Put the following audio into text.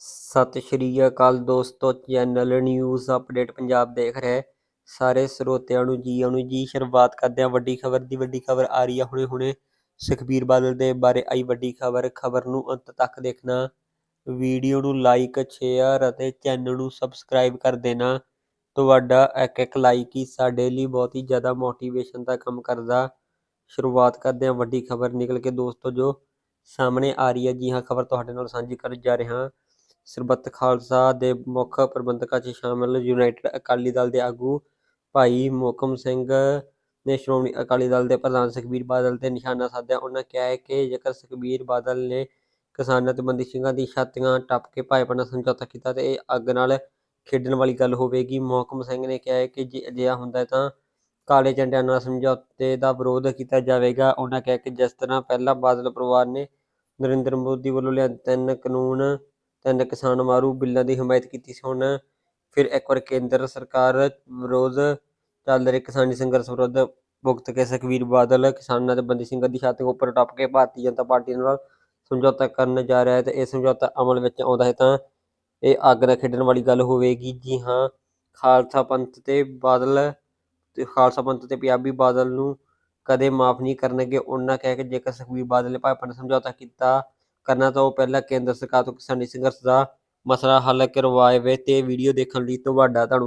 ਸਤਿ ਸ਼੍ਰੀ ਅਕਾਲ ਦੋਸਤੋ, channel news update Punjab ਦੇਖ ਰਹੇ ਸਾਰੇ ਸਰੋਤਿਆਂ ਨੂੰ ਜੀ ਆਇਆਂ ਜੀ, ਸ਼ੁਰੂਆਤ ਕਰਦੇ ਹਾਂ ਵੱਡੀ ਖਬਰ ਦੀ। ਵੱਡੀ ਖਬਰ ਆ ਰਹੀ ਹੈ ਹੁਣੇ ਹੁਣੇ। ਸੁਖਬੀਰ ਬਾਦਲ ਦੇ ਬਾਰੇ ਆਈ ਵੱਡੀ ਖਬਰ। ਖਬਰ ਨੂੰ ਅੰਤ ਤੱਕ ਦੇਖਣਾ। ਵੀਡੀਓ ਨੂੰ ਲਾਈਕ ਸ਼ੇਅਰ ਅਤੇ ਚੈਨਲ ਨੂੰ ਸਬਸਕ੍ਰਾਈਬ ਕਰ ਦੇਣਾ। ਤੁਹਾਡਾ ਇੱਕ ਇੱਕ ਲਾਈਕ ਹੀ ਸਾਡੇ ਲਈ ਬਹੁਤ ਹੀ ਜ਼ਿਆਦਾ ਮੋਟੀਵੇਸ਼ਨ ਦਾ ਕੰਮ ਕਰਦਾ। ਸ਼ੁਰੂਆਤ ਕਰਦੇ ਹਾਂ ਵੱਡੀ ਖਬਰ ਨਿਕਲ ਕੇ ਦੋਸਤੋ ਜੋ ਸਾਹਮਣੇ ਆ ਰਹੀ ਹੈ। ਜੀ ਹਾਂ, ਖਬਰ ਤੁਹਾਡੇ ਨਾਲ ਸਾਂਝੀ ਕਰਨ ਜਾ ਰਿਹਾ ਹਾਂ। ਸਰਬੱਤ ਖਾਲਸਾ ਦੇ ਮੁੱਖ ਪ੍ਰਬੰਧਕਾਂ 'ਚ ਸ਼ਾਮਲ ਯੂਨਾਈਟਿਡ ਅਕਾਲੀ ਦਲ ਦੇ ਆਗੂ ਭਾਈ ਮੋਕਮ ਸਿੰਘ ਨੇ ਸ਼੍ਰੋਮਣੀ ਅਕਾਲੀ ਦਲ ਦੇ ਪ੍ਰਧਾਨ ਸੁਖਬੀਰ ਬਾਦਲ ਤੇ ਨਿਸ਼ਾਨਾ ਸਾਧਿਆ। ਉਹਨਾਂ ਕਿਹਾ ਹੈ ਕਿ ਜੇਕਰ ਸੁਖਬੀਰ ਬਾਦਲ ਨੇ ਕਿਸਾਨਾਂ ਤੇ ਬੰਦੀ ਸਿੰਘਾਂ ਦੀ ਛਾਤੀਆਂ ਟੱਪ ਕੇ ਭਾਜਪਾ ਨਾਲ ਸਮਝੌਤਾ ਕੀਤਾ ਤੇ ਇਹ ਅੱਗ ਨਾਲ ਖੇਡਣ ਵਾਲੀ ਗੱਲ ਹੋਵੇਗੀ, ਮੋਹਕਮ ਸਿੰਘ ਨੇ ਕਿਹਾ ਹੈ ਕਿ ਜੇ ਅਜਿਹਾ ਹੁੰਦਾ ਹੈ ਤਾਂ ਕਾਲੇ ਝੰਡਿਆਂ ਨਾਲ ਸਮਝੌਤੇ ਦਾ ਵਿਰੋਧ ਕੀਤਾ ਜਾਵੇਗਾ। ਉਹਨਾਂ ਕਿਹਾ ਕਿ ਜਿਸ ਤਰ੍ਹਾਂ ਪਹਿਲਾਂ ਬਾਦਲ ਪਰਿਵਾਰ ਨੇ ਨਰਿੰਦਰ ਮੋਦੀ ਵੱਲੋਂ ਲਿਆਂਦੇ ਤਿੰਨ ਕਾਨੂੰਨ ਤਿੰਨ ਕਿਸਾਨ ਮਾਰੂ ਬਿੱਲਾਂ ਦੀ ਹਮਾਇਤ ਕੀਤੀ ਸੀ ਹੁਣ। ਫਿਰ ਇੱਕ ਵਾਰ ਕੇਂਦਰ ਸਰਕਾਰ ਵਿਰੋਧ ਚੱਲ ਰਹੇ ਕਿਸਾਨੀ ਸੰਘਰਸ਼ ਵਿਰੁੱਧ ਭੁਗਤ ਕੇ ਸੁਖਬੀਰ ਬਾਦਲ ਕਿਸਾਨਾਂ ਤੇ ਬੰਦੀ ਸਿੰਘਾਂ ਦੀ ਛਾਤੀ ਉੱਪਰ ਟੱਪ ਕੇ ਭਾਰਤੀ ਜਨਤਾ ਪਾਰਟੀ ਨਾਲ ਸਮਝੌਤਾ ਕਰਨ ਜਾ ਰਿਹਾ ਹੈ ਤੇ ਇਹ ਸਮਝੌਤਾ ਅਮਲ ਵਿੱਚ ਆਉਂਦਾ ਹੈ ਤਾਂ ਇਹ ਅੱਗ ਨਾਲ ਖੇਡਣ ਵਾਲੀ ਗੱਲ ਹੋਵੇਗੀ। ਜੀ ਹਾਂ, ਖਾਲਸਾ ਪੰਥ ਤੇ ਬਾਦਲ ਤੇ ਖਾਲਸਾ ਪੰਥ ਤੇ ਪੰਜਾਬੀ ਬਾਦਲ ਨੂੰ ਕਦੇ ਮਾਫ ਨਹੀਂ ਕਰਨਗੇ। ਉਹਨਾਂ ਕਹਿ ਕਿ ਜੇਕਰ ਸੁਖਬੀਰ ਬਾਦਲ ਨੇ ਭਾਜਪਾ ਨਾਲ ਸਮਝੌਤਾ ਕੀਤਾ ਕਰਨਾ ਤਾਂ ਉਹ ਪਹਿਲਾਂ ਕੇਂਦਰ ਸਰਕਾਰ ਤੋਂ ਕਿਸਾਨੀ ਸੰਘਰਸ਼ ਦਾ ਮਸਲਾ ਹੱਲ ਕਰਵਾਏ ਤੇ ਵੀਡੀਓ ਦੇਖਣ ਲਈ ਤੁਹਾਡਾ ਧੰਨਵਾਦ